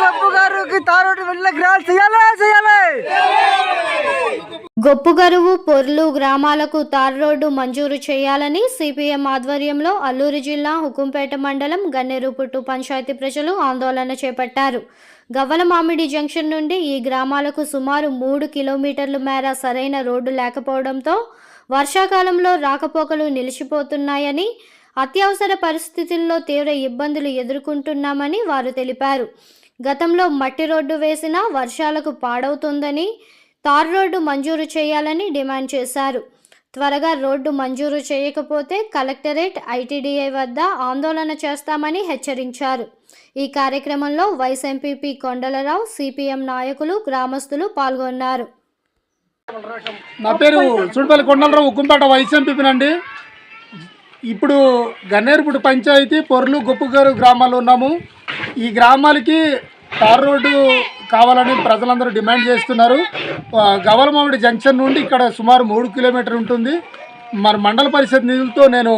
గొప్ప గారికి తారోటి వెళ్ళి గ్రాంట్ చేయాలి? చేయాలి. గొప్పుగరువు పొర్లు గ్రామాలకు తార్ రోడ్డు మంజూరు చేయాలని సిపిఎం ఆధ్వర్యంలో అల్లూరు జిల్లా హుకుంపేట మండలం గన్నేరుపుట్టు పంచాయతీ ప్రజలు ఆందోళన చేపట్టారు. గవ్వల మామిడి జంక్షన్ నుండి ఈ గ్రామాలకు సుమారు మూడు కిలోమీటర్ల మేర సరైన రోడ్డు లేకపోవడంతో వర్షాకాలంలో రాకపోకలు నిలిచిపోతున్నాయని అత్యవసర పరిస్థితుల్లో తీవ్ర ఇబ్బందులు ఎదుర్కొంటున్నామని వారు తెలిపారు. గతంలో మట్టి రోడ్డు వేసినా వర్షాలకు పాడవుతుందని తార్ రోడ్డు మంజూరు చేయాలని డిమాండ్ చేశారు. త్వరగా రోడ్డు మంజూరు చేయకపోతే కలెక్టరేట్ ఐటీడీఐ వద్ద ఆందోళన చేస్తామని హెచ్చరించారు. ఈ కార్యక్రమంలో వైస్ ఎంపీపీ కొండలరావు సిపిఎం నాయకులు గ్రామస్తులు పాల్గొన్నారు. నా పేరు సుడిపల్లి కొండలరావు ఉక్కుంపేట వైస్ ఎంపీనండి ఇప్పుడు గన్నేరుపుడు పంచాయతీ పొర్లు గొప్పగారు గ్రామాల్లో ఉన్నాము. ఈ గ్రామాలకి తార్ రోడ్డు కావాలని ప్రజలందరూ డిమాండ్ చేస్తున్నారు. గవలమామిడి జంక్షన్ నుండి ఇక్కడ సుమారు మూడు కిలోమీటర్ ఉంటుంది. మరి మండల పరిషత్ నిధులతో నేను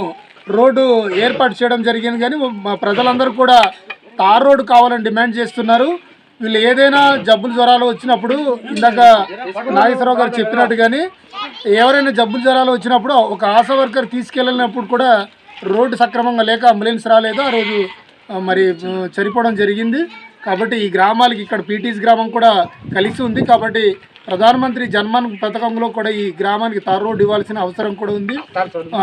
రోడ్డు ఏర్పాటు చేయడం జరిగింది కానీ మా ప్రజలందరూ కూడా తార్ రోడ్డు కావాలని డిమాండ్ చేస్తున్నారు. వీళ్ళు ఏదైనా జబ్బులు జ్వరాలు వచ్చినప్పుడు ఇందాక నాగేశ్వరరావు గారు చెప్పినట్టు కానీ ఎవరైనా జబ్బులు జ్వరాలు వచ్చినప్పుడు ఒక ఆశా వర్కర్ తీసుకెళ్ళినప్పుడు కూడా రోడ్డు సక్రమంగా లేక అంబులెన్స్ రాలేదు. ఆ రోజు మరి చనిపోవడం జరిగింది. కాబట్టి ఈ గ్రామాలకి ఇక్కడ పీటీస్ గ్రామం కూడా కలిసి ఉంది. కాబట్టి ప్రధానమంత్రి జన్మన్ పథకంలో కూడా ఈ గ్రామానికి తార్ రోడ్డు ఇవ్వాల్సిన అవసరం కూడా ఉంది.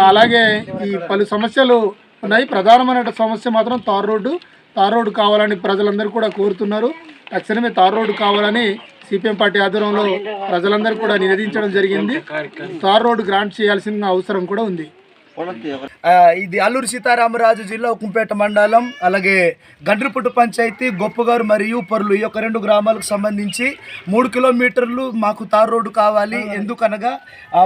అలాగే ఈ పలు సమస్యలు ఉన్నాయి. ప్రధానమైన సమస్య మాత్రం తార్ రోడ్డు. తార్ రోడ్డు కావాలని ప్రజలందరూ కూడా కోరుతున్నారు. తక్షణమే తార్ రోడ్డు కావాలని సిపిఎం పార్టీ ఆధ్వర్యంలో ప్రజలందరూ కూడా నివేదించడం జరిగింది. తార్ రోడ్డు గ్రాంట్ చేయాల్సిన అవసరం కూడా ఉంది. ఇది అల్లూరు సీతారామరాజు జిల్లా కుంపేట మండలం అలాగే గండ్రిపుట్టు పంచాయతీ గొప్పగారు మరియు పరులు ఈ యొక్క రెండు గ్రామాలకు సంబంధించి మూడు కిలోమీటర్లు మాకు తార్ రోడ్డు కావాలి. ఎందుకనగా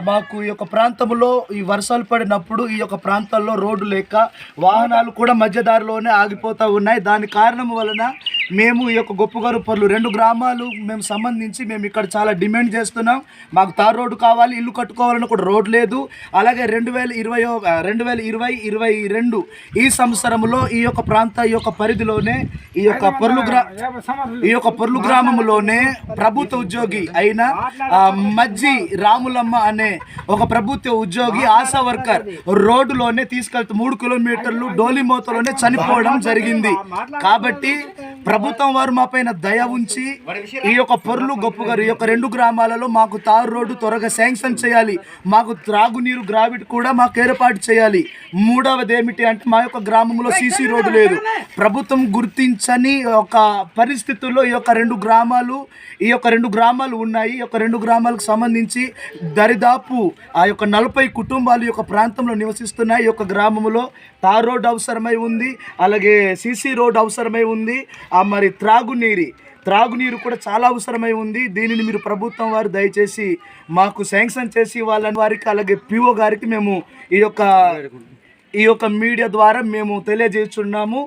మాకు ఈ యొక్క ప్రాంతంలో ఈ వర్షాలు పడినప్పుడు ఈ యొక్క ప్రాంతాల్లో రోడ్డు లేక వాహనాలు కూడా మధ్యదారిలోనే ఆగిపోతూ ఉన్నాయి. దాని కారణం వలన మేము ఈ యొక్క గొప్పగారు పరులు రెండు గ్రామాలు మేము సంబంధించి మేము ఇక్కడ చాలా డిమాండ్ చేస్తున్నాం. మాకు తార్ రోడ్డు కావాలి ఇల్లు కట్టుకోవాలని కూడా రోడ్ లేదు. అలాగే రెండు వేల ఇరవై రెండు వేల ఇరవై ఇరవై రెండు ఈ సంవత్సరంలో ఈ యొక్క ప్రాంత ఈ యొక్క పరిధిలోనే ఈ యొక్క పొర్లు గ్రా ఈ యొక్క పొర్లు గ్రామంలోనే ప్రభుత్వ ఉద్యోగి అయిన మజ్జి రాములమ్మ అనే ఒక ప్రభుత్వ ఉద్యోగి ఆశా వర్కర్ రోడ్డులోనే తీసుకెళ్తూ మూడు కిలోమీటర్లు డోలిమోతలోనే చనిపోవడం జరిగింది. కాబట్టి ప్రభుత్వం వారు మా పైన దయ ఉంచి ఈ యొక్క పొర్లు గొప్పగారు ఈ యొక్క రెండు గ్రామాలలో మాకు తారు రోడ్డు త్వరగా శాంక్షన్ చేయాలి. మాకు త్రాగునీరు గ్రావిడ్ కూడా మాకు ఏర్పాటు చేయాలి. మూడవది ఏమిటి అంటే మా యొక్క గ్రామంలో సీసీ రోడ్డు లేదు. ప్రభుత్వం గుర్తించని ఒక పరిస్థితుల్లో ఈ యొక్క రెండు గ్రామాలు ఈ యొక్క రెండు గ్రామాలు ఉన్నాయి. ఈ యొక్క రెండు గ్రామాలకు సంబంధించి దరిదాపు ఆ యొక్క నలభై కుటుంబాలు ఈ యొక్క ప్రాంతంలో నివసిస్తున్నాయి. ఈ యొక్క గ్రామంలో తార్ రోడ్డు అవసరమై ఉంది. అలాగే సీసీ రోడ్డు అవసరమై ఉంది. ఆ మరి త్రాగునీరు. త్రాగునీరు కూడా చాలా అవసరమై ఉంది. దీనిని మీరు ప్రభుత్వం వారు దయచేసి మాకు శాంక్షన్ చేసి వాళ్ళని వారికి అలాగే పిఓ గారికి మేము ఈ యొక్క ఈ యొక్క మీడియా ద్వారా మేము తెలియజేస్తున్నాము.